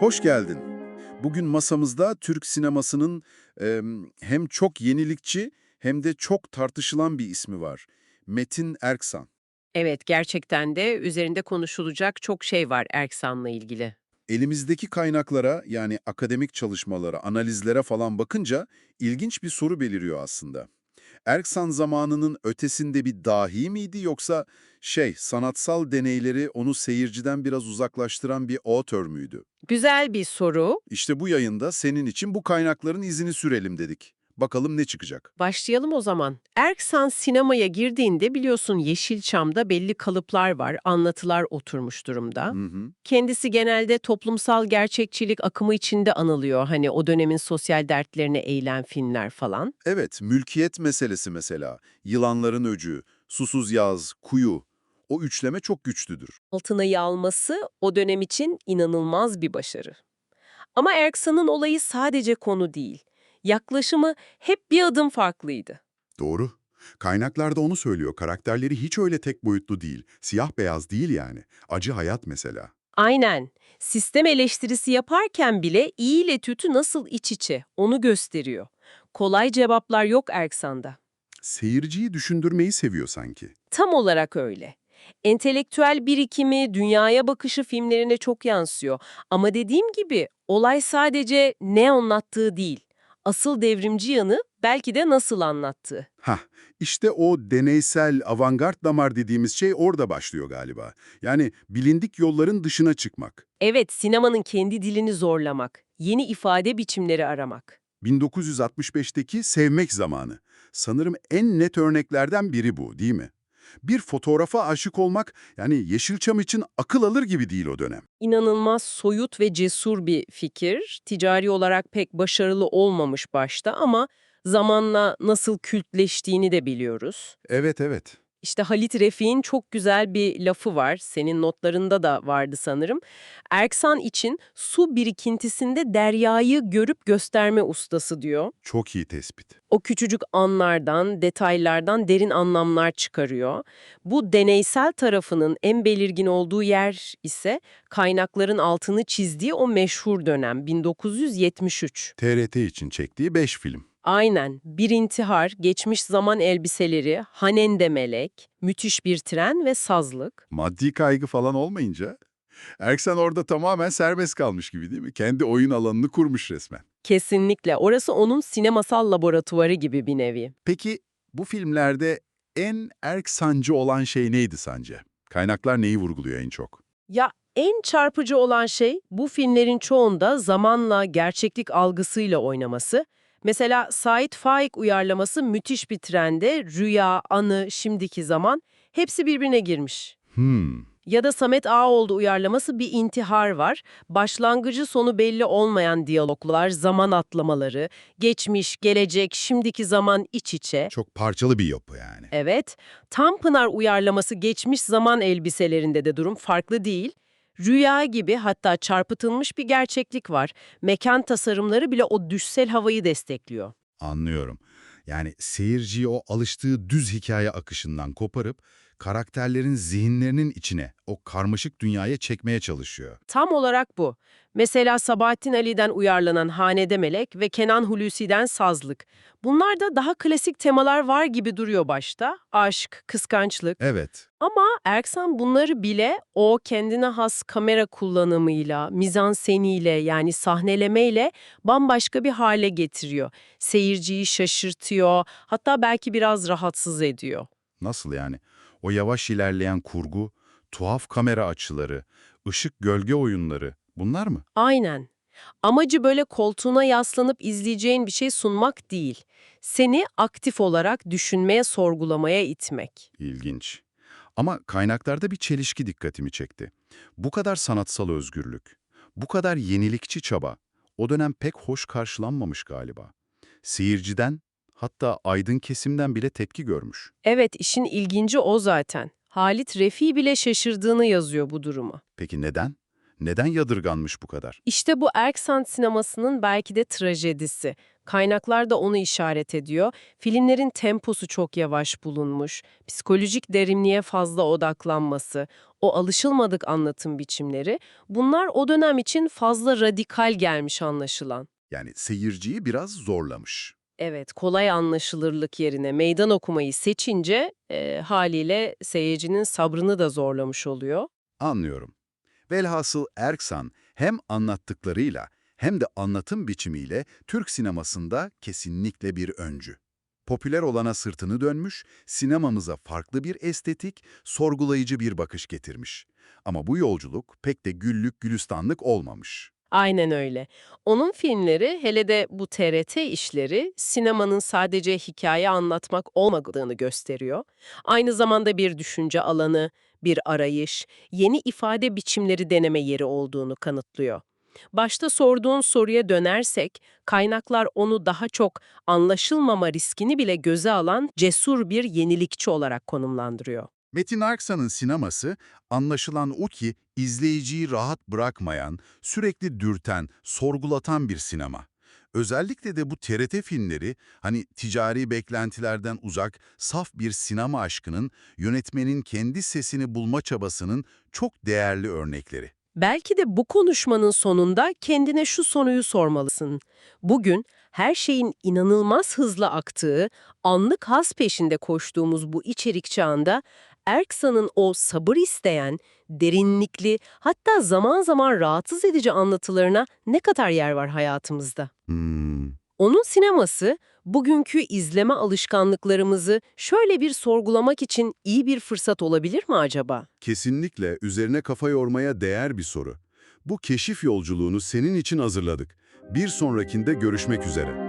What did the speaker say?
Hoş geldin. Bugün masamızda Türk sinemasının em, hem çok yenilikçi hem de çok tartışılan bir ismi var. Metin Erksan. Evet, gerçekten de üzerinde konuşulacak çok şey var Erksan'la ilgili. Elimizdeki kaynaklara yani akademik çalışmalara, analizlere falan bakınca ilginç bir soru beliriyor aslında. Erksan zamanının ötesinde bir dahi miydi yoksa şey sanatsal deneyleri onu seyirciden biraz uzaklaştıran bir author müydü? Güzel bir soru. İşte bu yayında senin için bu kaynakların izini sürelim dedik. Bakalım ne çıkacak? Başlayalım o zaman. Erksan sinemaya girdiğinde biliyorsun Yeşilçam'da belli kalıplar var, anlatılar oturmuş durumda. Hı hı. Kendisi genelde toplumsal gerçekçilik akımı içinde anılıyor. Hani o dönemin sosyal dertlerine eğilen filmler falan. Evet, mülkiyet meselesi mesela. Yılanların öcü, susuz yaz, kuyu. O üçleme çok güçlüdür. Altınayı alması o dönem için inanılmaz bir başarı. Ama Erksan'ın olayı sadece konu değil. Yaklaşımı hep bir adım farklıydı. Doğru. Kaynaklarda onu söylüyor. Karakterleri hiç öyle tek boyutlu değil. Siyah beyaz değil yani. Acı hayat mesela. Aynen. Sistem eleştirisi yaparken bile iyi ile kötü nasıl iç içe onu gösteriyor. Kolay cevaplar yok Erksan'da. Seyirciyi düşündürmeyi seviyor sanki. Tam olarak öyle. Entelektüel birikimi, dünyaya bakışı filmlerine çok yansıyor. Ama dediğim gibi olay sadece ne anlattığı değil. Asıl devrimci yanı belki de nasıl anlattığı. Hah, işte o deneysel, avantgard damar dediğimiz şey orada başlıyor galiba. Yani bilindik yolların dışına çıkmak. Evet, sinemanın kendi dilini zorlamak, yeni ifade biçimleri aramak. 1965'teki Sevmek Zamanı. Sanırım en net örneklerden biri bu, değil mi? Bir fotoğrafa aşık olmak, yani Yeşilçam için akıl alır gibi değil o dönem. İnanılmaz soyut ve cesur bir fikir. Ticari olarak pek başarılı olmamış başta ama zamanla nasıl kültleştiğini de biliyoruz. Evet, evet. İşte Halit Refik'in çok güzel bir lafı var. Senin notlarında da vardı sanırım. Erksan için su birikintisinde deryayı görüp gösterme ustası diyor. Çok iyi tespit. O küçücük anlardan, detaylardan derin anlamlar çıkarıyor. Bu deneysel tarafının en belirgin olduğu yer ise kaynakların altını çizdiği o meşhur dönem 1973. TRT için çektiği 5 film. Aynen. Bir intihar, geçmiş zaman elbiseleri, Hanende Melek, müthiş bir tren ve sazlık. Maddi kaygı falan olmayınca Erksan orada tamamen serbest kalmış gibi değil mi? Kendi oyun alanını kurmuş resmen. Kesinlikle. Orası onun sinemasal laboratuvarı gibi bir nevi. Peki bu filmlerde en Erksancı olan şey neydi sence? Kaynaklar neyi vurguluyor en çok? Ya en çarpıcı olan şey bu filmlerin çoğunda zamanla gerçeklik algısıyla oynaması. Mesela Sait Faik uyarlaması müthiş bir trende, rüya, anı, şimdiki zaman hepsi birbirine girmiş. Hmm, Ya da Samet Ağaoğlu uyarlaması bir intihar var. Başlangıcı sonu belli olmayan diyaloglar, zaman atlamaları, geçmiş, gelecek, şimdiki zaman iç içe. çok parçalı bir yapı yani. Evet, Tanpınar uyarlaması geçmiş zaman elbiselerinde de durum farklı değil. Rüya gibi hatta çarpıtılmış bir gerçeklik var. Mekan tasarımları bile o düşsel havayı destekliyor. Anlıyorum. Yani seyirciyi o alıştığı düz hikaye akışından koparıp karakterlerin zihinlerinin içine, o karmaşık dünyaya çekmeye çalışıyor. Tam olarak bu. Mesela Sabahattin Ali'den uyarlanan Hanede Melek ve Kenan Hulusi'den Sazlık. Bunlarda daha klasik temalar var gibi duruyor başta. Aşk, kıskançlık. Evet, Ama Erksan bunları bile o kendine has kamera kullanımıyla, mizanseniyle yani sahnelemeyle bambaşka bir hale getiriyor. Seyirciyi şaşırtıyor, hatta belki biraz rahatsız ediyor. nasıl yani? O yavaş ilerleyen kurgu, tuhaf kamera açıları, ışık gölge oyunları bunlar mı? Aynen. Amacı böyle koltuğuna yaslanıp izleyeceğin bir şey sunmak değil. Seni aktif olarak düşünmeye, sorgulamaya itmek. İlginç. Ama kaynaklarda bir çelişki dikkatimi çekti. Bu kadar sanatsal özgürlük, bu kadar yenilikçi çaba o dönem pek hoş karşılanmamış galiba. Seyirciden, hatta aydın kesimden bile tepki görmüş. Evet, işin ilginci o zaten. Halit Refi bile şaşırdığını yazıyor bu duruma. Peki neden? Neden yadırganmış bu kadar? İşte bu Erksan sinemasının belki de trajedisi. Kaynaklar da onu işaret ediyor. Filmlerin temposu çok yavaş bulunmuş, psikolojik derinliğe fazla odaklanması, o alışılmadık anlatım biçimleri, bunlar o dönem için fazla radikal gelmiş anlaşılan. Yani seyirciyi biraz zorlamış. Evet, kolay anlaşılırlık yerine meydan okumayı seçince e, haliyle seyircinin sabrını da zorlamış oluyor. Anlıyorum. Velhasıl Erksan hem anlattıklarıyla hem de anlatım biçimiyle Türk sinemasında kesinlikle bir öncü. Popüler olana sırtını dönmüş, sinemamıza farklı bir estetik, sorgulayıcı bir bakış getirmiş. Ama bu yolculuk pek de güllük gülistanlık olmamış. Aynen öyle. Onun filmleri, hele de bu TRT işleri, sinemanın sadece hikaye anlatmak olmadığını gösteriyor. Aynı zamanda bir düşünce alanı, bir arayış, yeni ifade biçimleri deneme yeri olduğunu kanıtlıyor. Başta sorduğun soruya dönersek, kaynaklar onu daha çok anlaşılmama riskini bile göze alan cesur bir yenilikçi olarak konumlandırıyor. Metin Arksan'ın sineması anlaşılan o ki izleyiciyi rahat bırakmayan, sürekli dürten, sorgulatan bir sinema. Özellikle de bu TRT filmleri hani ticari beklentilerden uzak, saf bir sinema aşkının, yönetmenin kendi sesini bulma çabasının çok değerli örnekleri. Belki de bu konuşmanın sonunda kendine şu soruyu sormalısın. Bugün her şeyin inanılmaz hızlı aktığı, anlık haz peşinde koştuğumuz bu içerik çağında Erksan'ın o sabır isteyen, derinlikli, hatta zaman zaman rahatsız edici anlatılarına ne kadar yer var hayatımızda? Hmm. Onun sineması, bugünkü izleme alışkanlıklarımızı şöyle bir sorgulamak için iyi bir fırsat olabilir mi acaba? Kesinlikle üzerine kafa yormaya değer bir soru. Bu keşif yolculuğunu senin için hazırladık. Bir sonrakinde görüşmek üzere.